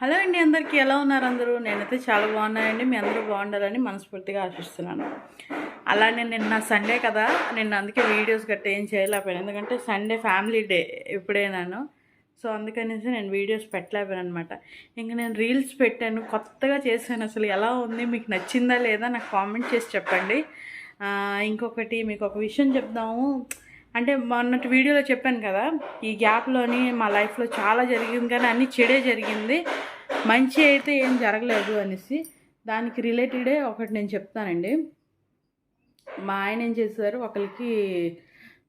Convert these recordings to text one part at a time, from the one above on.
Hello అండి అందరికీ ఎలా ఉన్నారు అందరూ? నేనైతే చాలా బాగున్నానండి మీ అందరూ బాగుండాలని మనస్ఫూర్తిగా ఆశిస్తున్నాను. అలానే నిన్న సండే కదా నిన్న అందుకే వీడియోస్ గట్ట ఏం చేయలేకపోయాను. ఎందుకంటే సండే ఫ్యామిలీ డే ఎప్పుడైనాను సో అందుకనేసి నేను వీడియోస్ పెట్టలేకపోయాను అనమాట ఇంక నేను రీల్స్ పెట్టాను కొత్తగా చేశాను. అసలు ఎలా ఉంది మీకు నచ్చిందా లేదా నాకు కామెంట్ చేసి చెప్పండి. ఇంకొకటి మీకు ఒక విషయం చెప్దాము. అంటే మొన్నటి వీడియోలో చెప్పాను కదా ఈ గ్యాప్లోని మా లైఫ్లో చాలా జరిగింది కానీ అన్నీ చెడే జరిగింది. మంచి అయితే ఏం జరగలేదు అనేసి దానికి రిలేటెడే ఒకటి నేను చెప్తానండి. మా ఆయన ఏం చేశారు ఒకరికి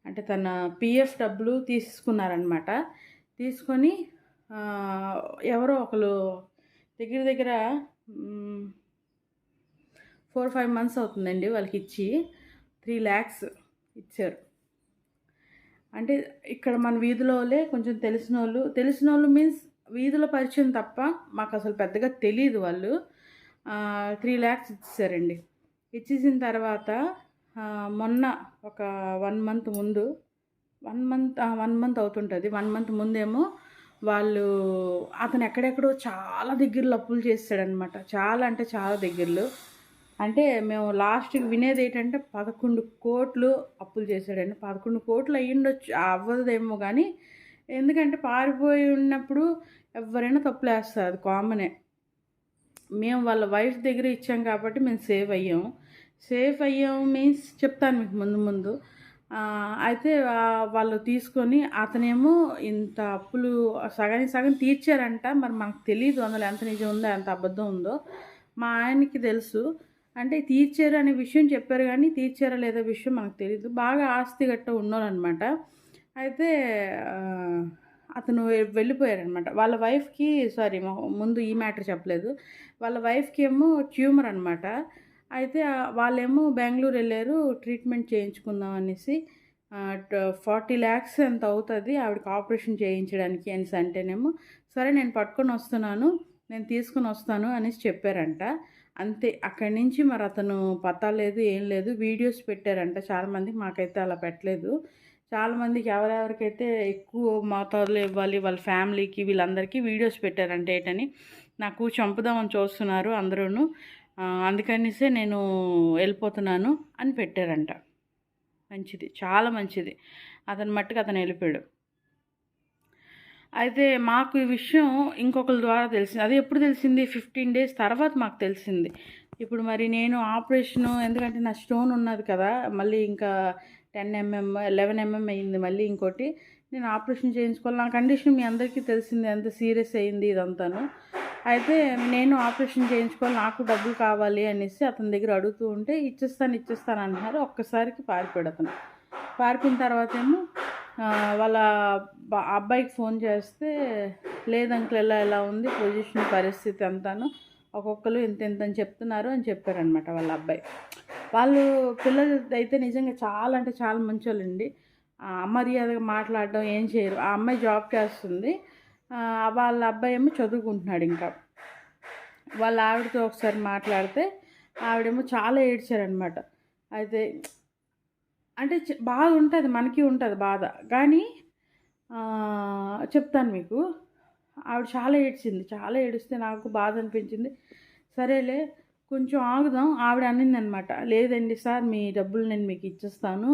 అంటే తన పిఎఫ్ డబ్బులు తీసుకున్నారనమాట తీసుకొని ఎవరో ఒకరు దగ్గర దగ్గర ఫోర్ ఫైవ్ మంత్స్ అవుతుందండి వాళ్ళకి ఇచ్చి త్రీ ల్యాక్స్ ఇచ్చారు. అంటే ఇక్కడ మన వీధిలోలే కొంచెం తెలిసిన వాళ్ళు తెలిసిన వాళ్ళు మీన్స్ వీధిలో పరిచయం తప్ప మాకు అసలు పెద్దగా తెలియదు వాళ్ళు. త్రీ ల్యాక్స్ ఇచ్చారండి ఇచ్చేసిన తర్వాత మొన్న ఒక వన్ మంత్ ముందు వన్ మంత్ వన్ మంత్ అవుతుంటుంది. వన్ మంత్ ముందేమో వాళ్ళు అతను ఎక్కడెక్కడో చాలా దగ్గరలో అప్పులు చేస్తాడనమాట చాలా అంటే చాలా దగ్గరలో. అంటే మేము లాస్ట్కి వినేది ఏంటంటే పదకొండు కోట్లు అప్పులు చేశాడండి. పదకొండు కోట్లు అయ్యిండొచ్చు అవ్వదేమో కానీ ఎందుకంటే పారిపోయి ఉన్నప్పుడు ఎవరైనా తప్పులు వేస్తారు అది కామనే మేము వాళ్ళ వైఫ్ దగ్గర ఇచ్చాం కాబట్టి మేము సేవ్ అయ్యాం. సేఫ్ అయ్యాం మీన్స్ చెప్తాను మీకు ముందు ముందు. అయితే వాళ్ళు తీసుకొని అతనేమో ఇంత అప్పులు సగానికి సగం తీర్చారంట. మరి మనకు తెలియదు అందులో ఎంత నిజం ఉందో ఎంత అబద్ధం ఉందో. మా ఆయనకి తెలుసు. అంటే తీర్చారు అనే విషయం చెప్పారు కానీ తీర్చారా లేదా విషయం మనకు తెలియదు బాగా ఆస్తి గట్ట ఉన్నారనమాట అయితే అతను వెళ్ళిపోయారనమాట. వాళ్ళ వైఫ్కి సారీ ముందు ఈ మ్యాటర్ చెప్పలేదు. వాళ్ళ వైఫ్కి ఏమో ట్యూమర్ అనమాట. అయితే వాళ్ళేమో బెంగళూరు వెళ్ళారు ట్రీట్మెంట్ చేయించుకుందాం అనేసి ఫార్టీ ల్యాక్స్ ఎంత అవుతుంది ఆవిడకి ఆపరేషన్ చేయించడానికి అనేసి అంటేనేమో సరే నేను పట్టుకొని వస్తున్నాను నేను తీసుకొని వస్తాను అనేసి చెప్పారంట. అంతే. అక్కడి నుంచి మరి అతను పతా లేదు ఏం లేదు. వీడియోస్ పెట్టారంట చాలామంది మాకైతే అలా పెట్టలేదు. చాలామందికి ఎవరెవరికైతే ఎక్కువ మోతాదులో ఇవ్వాలి వాళ్ళ ఫ్యామిలీకి వీళ్ళందరికీ వీడియోస్ పెట్టారంట ఏటని. నాకు చంపుదామని చూస్తున్నారు అందరూ అందుకనిసే నేను వెళ్ళిపోతున్నాను అని పెట్టారంట. మంచిది చాలా మంచిది. అతని మట్టుకు అతను వెళ్ళిపోయాడు. అయితే మాకు ఈ విషయం ఇంకొకరి ద్వారా తెలిసింది. అది ఎప్పుడు తెలిసింది? ఫిఫ్టీన్ డేస్ తర్వాత మాకు తెలిసింది. ఇప్పుడు మరి నేను ఆపరేషన్ ఎందుకంటే నా స్టోన్ ఉన్నది కదా మళ్ళీ ఇంకా టెన్ ఎంఎం లెవెన్ ఎంఎం అయింది మళ్ళీ ఇంకోటి. నేను ఆపరేషన్ చేయించుకోవాలి. నా కండిషన్ మీ అందరికీ తెలిసింది. ఎంత సీరియస్ అయింది ఇదంతాను. అయితే నేను ఆపరేషన్ చేయించుకోవాలి. నాకు డబ్బులు కావాలి అనేసి అతని దగ్గర అడుగుతూ ఉంటే ఇచ్చేస్తాను ఇచ్చేస్తాను అంటున్నారు. ఒక్కసారికి పారిపోయాడు అతను. పారిపోయిన తర్వాత ఏమో వాళ్ళ అబ్బాయికి ఫోన్ చేస్తే లేదు అంకుల్ ఎలా ఎలా ఉంది పొజిషన్ పరిస్థితి అంతాను. ఒక్కొక్కరు ఇంత ఇంత అని చెప్తున్నారు అని చెప్పారనమాట వాళ్ళ అబ్బాయి. వాళ్ళు పిల్లలు అయితే నిజంగా చాలా అంటే చాలా మంచోళ్ళండి. ఆ, అమర్యాదగా మాట్లాడడం ఏం చేయరు. ఆ అమ్మాయి జాబ్ చేస్తుంది. వాళ్ళ అబ్బాయి ఏమో చదువుకుంటున్నాడు ఇంకా. వాళ్ళ ఆవిడతో ఒకసారి మాట్లాడితే ఆవిడేమో చాలా ఏడ్చారనమాట అయితే అంటే బాధ ఉంటుంది మనకి ఉంటుంది బాధ. కానీ చెప్తాను మీకు. ఆవిడ చాలా ఏడ్చింది. చాలా ఏడిస్తే నాకు బాధ అనిపించింది. సరేలే కొంచెం ఆగుదాం. ఆవిడ అనింది అనమాట లేదండి సార్ మీ డబ్బులు నేను మీకు ఇచ్చేస్తాను.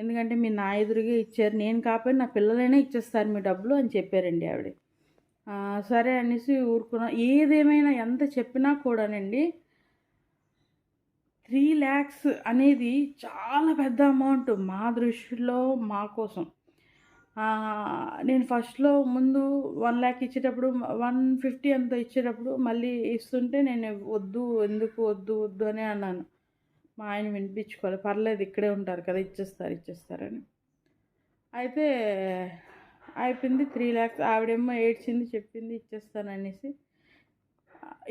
ఎందుకంటే మీరు నా ఎదురుగా ఇచ్చారు. నేను కాకపోయినా నా పిల్లలైనా ఇచ్చేస్తారు మీ డబ్బులు అని చెప్పారండి ఆవిడ. సరే అనేసి ఊరుకున్నాం. ఏదేమైనా ఎంత చెప్పినా కూడానండి త్రీ ల్యాక్స్ అనేది చాలా పెద్ద అమౌంట్ మా దృష్టిలో మా కోసం. నేను ఫస్ట్లో ముందు వన్ ల్యాక్ ఇచ్చేటప్పుడు వన్ ఫిఫ్టీ అంత ఇచ్చేటప్పుడు మళ్ళీ ఇస్తుంటే నేను వద్దు ఎందుకు వద్దు వద్దు అని అన్నాను. మా ఆయన వినిపించుకోవాలి పర్లేదు ఇక్కడే ఉంటారు కదా ఇచ్చేస్తారు ఇచ్చేస్తారని అయితే అయిపోయింది త్రీ ల్యాక్స్ ఆవిడేమో ఏడ్చింది చెప్పింది ఇచ్చేస్తాననేసి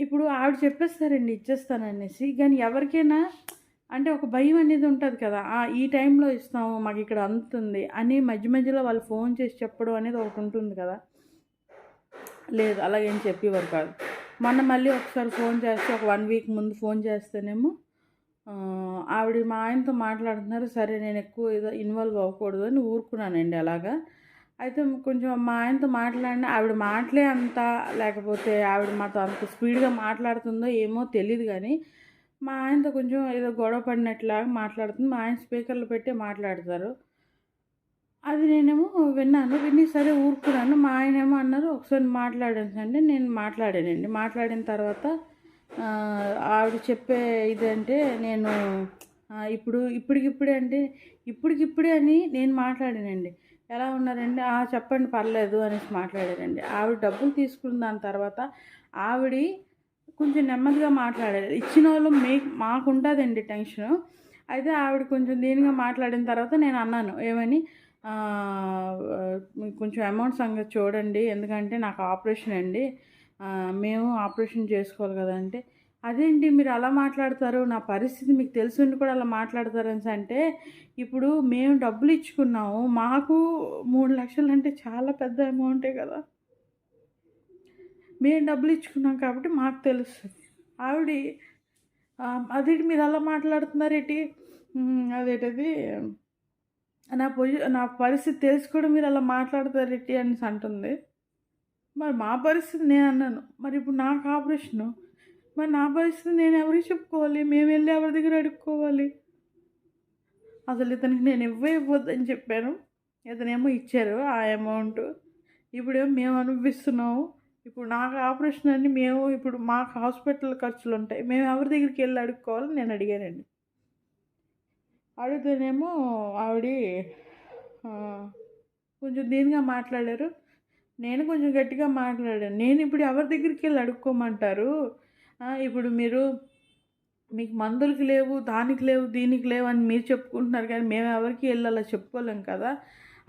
ఇప్పుడు ఆవిడ చెప్పేస్తారండి ఇచ్చేస్తాననేసి. కానీ ఎవరికైనా అంటే ఒక భయం అనేది ఉంటుంది కదా ఈ టైంలో ఇస్తాము మాకు ఇక్కడ అందుతుంది అని మధ్య మధ్యలో వాళ్ళు ఫోన్ చేసి చెప్పడం అనేది ఒకటి ఉంటుంది కదా. లేదు అలాగేం చెప్పేవారు కాదు. మొన్న మళ్ళీ ఒకసారి ఫోన్ చేస్తే ఒక వన్ వీక్ ముందు ఫోన్ చేస్తేనేమో ఆవిడ మా ఆయనతో మాట్లాడుతున్నారు సరే నేను ఎక్కువ ఏదో ఇన్వాల్వ్ అవ్వకూడదు అని ఊరుకున్నానండి అలాగా. అయితే కొంచెం మా ఆయనతో మాట్లాడిన ఆవిడ మాటలే అంత లేకపోతే ఆవిడ మాతో అంత స్పీడ్గా మాట్లాడుతుందో ఏమో తెలియదు కానీ మా ఆయనతో కొంచెం ఏదో గొడవ పడినట్లాగా మాట్లాడుతుంది. మా ఆయన స్పీకర్లు పెట్టి మాట్లాడతారు. అది నేనేమో విన్నాను. విని సరే ఊరుకున్నాను. మా ఆయన ఏమో అన్నారు ఒకసారి మాట్లాడండి నేను మాట్లాడానండి. మాట్లాడిన తర్వాత ఆవిడ చెప్పే ఇదంటే నేను ఇప్పుడు ఇప్పటికిప్పుడే అంటే ఇప్పటికిప్పుడే అని నేను మాట్లాడానండి. ఎలా ఉన్నారండి? "ఆ, చెప్పండి పర్లేదు అనేసి మాట్లాడారండి. ఆవిడ డబ్బులు తీసుకున్న దాని తర్వాత ఆవిడ కొంచెం నెమ్మదిగా మాట్లాడారు. ఇచ్చిన వాళ్ళు మీ మాకు టెన్షను టెన్షన్. అయితే ఆవిడ కొంచెం దీనిగా మాట్లాడిన తర్వాత నేను అన్నాను ఏమని? కొంచెం అమౌంట్ సంగతి చూడండి. ఎందుకంటే నాకు ఆపరేషన్ అండి. మేము ఆపరేషన్ చేసుకోవాలి కదంటే అదేంటి మీరు అలా మాట్లాడతారు? నా పరిస్థితి మీకు తెలిసి కూడా అలా మాట్లాడతారు అని అంటే ఇప్పుడు మేము డబ్బులు ఇచ్చుకున్నాము. మాకు మూడు లక్షలు అంటే చాలా పెద్ద అమౌంటే కదా. మేము డబ్బులు ఇచ్చుకున్నాం కాబట్టి మాకు తెలుస్తుంది ఆవిడ అది మీరు అలా మాట్లాడుతున్నారేంటి "ఉమ్, నా పొజి నా పరిస్థితి తెలిసి కూడా మీరు అలా మాట్లాడతారేంటి అని అంటుంది. మరి మా పరిస్థితి నేను అన్నాను. మరి ఇప్పుడు నాకు ఆపరేషను మరి నా పరిస్థితి నేను ఎవరికి చెప్పుకోవాలి? మేము వెళ్ళి ఎవరి దగ్గర అడుక్కోవాలి? అసలు ఇతనికి నేను ఇవ్వే ఇవ్వద్దని చెప్పాను. ఇతనేమో ఇచ్చారు ఆ అమౌంట్. ఇప్పుడేమో మేము అనుభవిస్తున్నాము. ఇప్పుడు నాకు ఆపరేషన్ అని మేము ఇప్పుడు మాకు హాస్పిటల్ ఖర్చులు ఉంటాయి మేము ఎవరి దగ్గరికి వెళ్ళి అడుక్కోవాలని నేను అడిగానండి. అడిగితేనేమో ఆవిడ కొంచెం దీనిగా మాట్లాడారు. నేను కొంచెం గట్టిగా మాట్లాడాను. నేను ఇప్పుడు ఎవరి దగ్గరికి వెళ్ళి అడుక్కోమంటారు? ఇప్పుడు మీరు మీకు మందులకి లేవు దానికి లేవు దీనికి లేవు అని మీరు చెప్పుకుంటున్నారు కానీ మేము ఎవరికి వెళ్ళాలో చెప్పుకోలేం కదా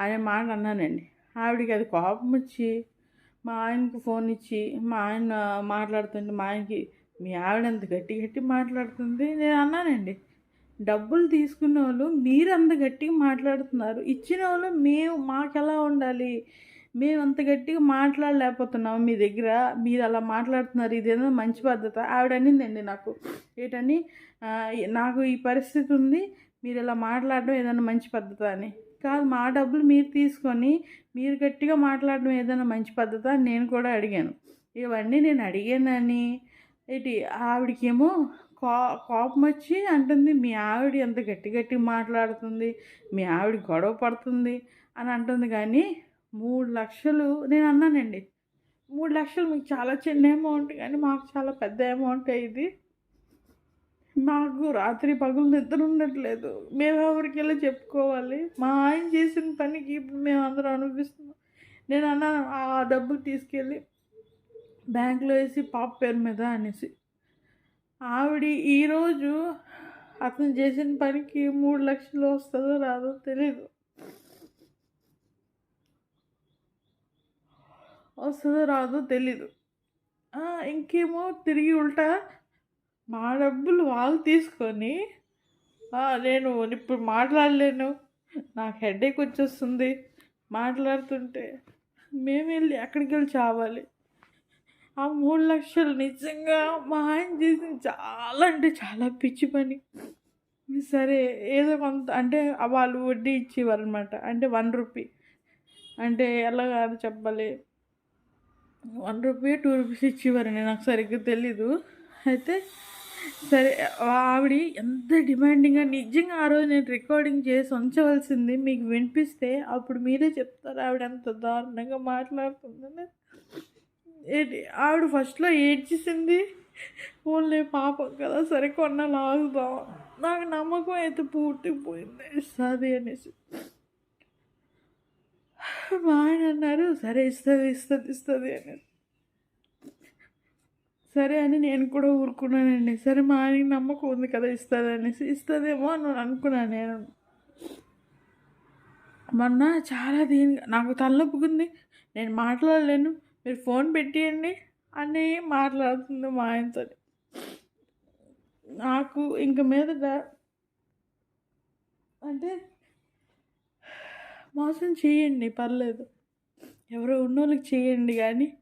అనే మాట అన్నానండి. ఆవిడకి అది కోపం వచ్చి మా ఆయనకు ఫోన్ ఇచ్చి మా ఆయన మాట్లాడుతుంటే మా ఆయనకి మీ ఆవిడ అంత గట్టి గట్టి మాట్లాడుతుంది? నేను అన్నానండి. డబ్బులు తీసుకున్న వాళ్ళు మీరు అంత గట్టిగా మాట్లాడుతున్నారు. ఇచ్చిన వాళ్ళు మేము మాకు ఎలా ఉండాలి? మేము అంత గట్టిగా మాట్లాడలేకపోతున్నాం మీ దగ్గర. మీరు అలా మాట్లాడుతున్నారు. ఇదేదో మంచి పద్ధత. ఆవిడ అనిందండి నాకు. ఏంటని? నాకు ఈ పరిస్థితి ఉంది. మీరు ఇలా మాట్లాడడం ఏదైనా మంచి పద్ధత అని. కాదు మా డబ్బులు మీరు తీసుకొని మీరు గట్టిగా మాట్లాడడం ఏదైనా మంచి పద్ధత అని నేను కూడా అడిగాను. ఇవన్నీ నేను అడిగానని ఏంటి? ఆవిడకేమో కో కోపం వచ్చి అంటుంది మీ ఆవిడ ఎంత గట్టి గట్టి మాట్లాడుతుంది. మీ ఆవిడ గొడవ పడుతుంది. అని అంటుంది కానీ మూడు లక్షలు నేను అన్నానండి. మూడు లక్షలు మీకు చాలా చిన్న అమౌంట్ కానీ మాకు చాలా పెద్ద అమౌంట్ ఇది. మాకు రాత్రి పగులు నిద్ర ఉండట్లేదు. మేము ఎవరికి వెళ్ళి చెప్పుకోవాలి? మా ఆయన చేసిన పనికి ఇప్పుడు మేము అందరం అనిపిస్తున్నాం నేను అన్నాను ఆ డబ్బులు తీసుకెళ్ళి బ్యాంక్లో వేసి పాప పేరు మీద అనేసి. ఆవిడ ఈరోజు అతను చేసిన పనికి మూడు లక్షలు వస్తుందో రాదో తెలీదు. వస్తుందో రాదో తెలీదు ఇంకేమో తిరిగి ఉల్టా మా డబ్బులు వాళ్ళు తీసుకొని నేను ఇప్పుడు మాట్లాడలేను. నాకు హెడేక్ వచ్చేస్తుంది. మాట్లాడుతుంటే మేము వెళ్ళి అక్కడికి వెళ్ళి చావాలి. ఆ మూడు లక్షలు నిజంగా మా ఆయన చేసిన చాలా అంటే చాలా పిచ్చి పని. సరే ఏదో కొంత అంటే వాళ్ళు వడ్డీ ఇచ్చేవారు అనమాట అంటే వన్ రూపీ. అంటే ఎలాగా చెప్పాలి. వన్ రూపీ టూ రూపీస్ ఇచ్చేవారని నాకు సరిగ్గా తెలీదు. అయితే సరే ఆవిడ ఎంత డిమాండింగ్గా నిజంగా ఆ రోజు నేను రికార్డింగ్ చేసి ఉంచవలసింది మీకు వినిపిస్తే అప్పుడు మీరే చెప్తారు ఆవిడ ఎంత దారుణంగా మాట్లాడుతుందని. ఆవిడ ఫస్ట్లో ఏడ్చేసింది. ఓన్లే పాపం కదా సరే కొన్న లాగుదాం. నాకు నమ్మకం అయితే పూర్తిపోయింది పోయింది అనేసి. మా ఆయన అన్నారు సరే ఇస్తుంది ఇస్తుంది ఇస్తుంది అని. సరే అని నేను కూడా ఊరుకున్నానండి. సరే మా ఆయనకి నమ్మకం ఉంది కదా ఇస్తుంది అనేసి. ఇస్తుందేమో అని అనుకున్నాను నేను. మొన్న చాలా దీని నాకు తలనొప్పుకుంది నేను మాట్లాడలేను. మీరు ఫోన్ పెట్టేయండి అని మాట్లాడుతుంది మా ఆయనతో నాకు ఇంక మీదట అంటే మోసం చేయండి పర్లేదు. ఎవరో ఉన్నోళ్ళకి చేయండి కానీ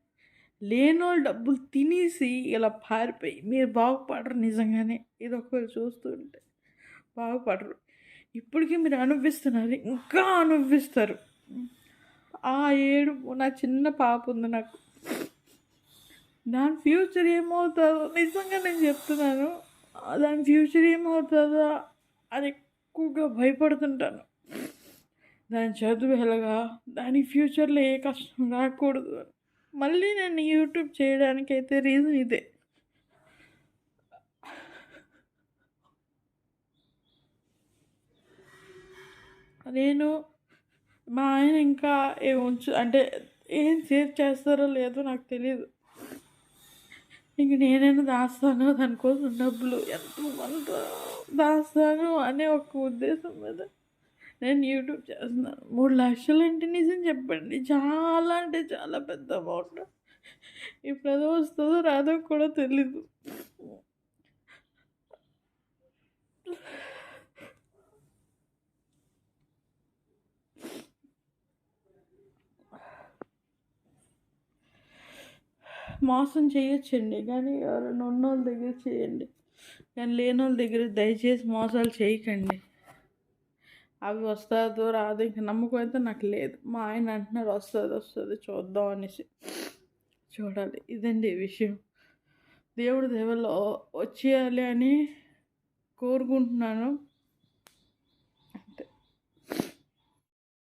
లేనోళ్ళు డబ్బులు తినేసి ఇలా పారిపోయి మీరు బాగుపడరు నిజంగానే. ఇది ఒకవేళ చూస్తుంటే బాగుపడరు. ఇప్పటికీ మీరు అనుభవిస్తున్నారు ఇంకా అనుభవిస్తారు. ఆ ఏడుపు నా చిన్న పాప ఉంది నాకు. దాని ఫ్యూచర్ ఏమవుతుందో నిజంగా నేను చెప్తున్నాను. దాని ఫ్యూచర్ ఏమవుతుందో అని ఎక్కువగా భయపడుతుంటాను. దాని చదువు ఎలాగా? దాని ఫ్యూచర్లో ఏ కష్టం రాకూడదు. మళ్ళీ నేను యూట్యూబ్ చేయడానికైతే రీజన్ ఇదే. నేను మా ఆయన ఇంకా ఏ ఉంచు అంటే ఏం సేవ్ చేస్తారో లేదో నాకు తెలియదు ఇంక నేనైనా దాస్తాను దానికోసం డబ్బులు ఎంతో కొంత దాస్తాను అనే ఒక ఉద్దేశం మీద. నేను యూట్యూబ్ చేస్తున్నాను. మూడు లక్షలు అంటే నిజం చెప్పండి. చాలా అంటే చాలా పెద్ద అమౌంట్. ఇప్పుడు ఏదో వస్తుందో రాదో కూడా తెలీదు. మోసం చేయొచ్చండి. కానీ ఎవరైనా వాళ్ళ దగ్గర చేయండి. కానీ లేని వాళ్ళ దగ్గర దయచేసి మోసాలు చేయకండి. అవి వస్తుందో రాదో ఇంక నమ్మకం అయితే నాకు లేదు. మా ఆయన అంటున్నారు వస్తుంది వస్తుంది చూద్దాం అనేసి. చూడాలి ఇదండి విషయం. దేవుడి దేవలో వచ్చేయాలి అని కోరుకుంటున్నాను.